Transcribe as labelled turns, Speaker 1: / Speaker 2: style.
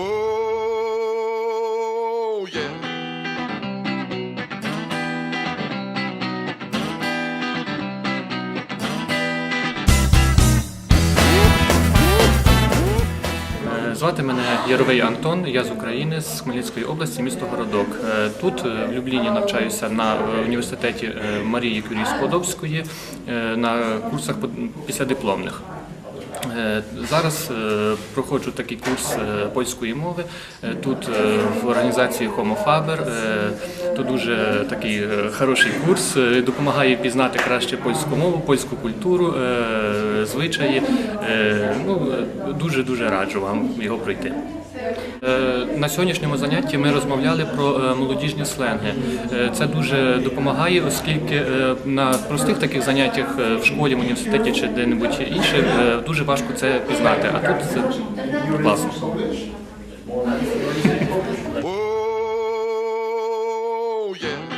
Speaker 1: Oh, yeah.
Speaker 2: Звати мене Яровий Антон, я з України, з Хмельницької області, місто Городок. Е, Тут е, в Любліні навчаюся на е, університеті Марії Кюрі Складовської е, на курсах післядипломних. Е, Зараз е, проходжу такий курс е, польської мови. Тут в організації Homo Faber. Тут дуже такий хороший курс, допомагає пізнати краще польську мову, польську культуру, звичаї. Ну, дуже дуже раджу вам його пройти. Е, на сьогоднішньому занятті ми розмовляли про е, молодіжні сленги. Е, це дуже допомагає, оскільки на простих таких заняттях в школі, в університеті чи де-небудь інше дуже важко це пізнати. А тут це класно. Oh, yeah.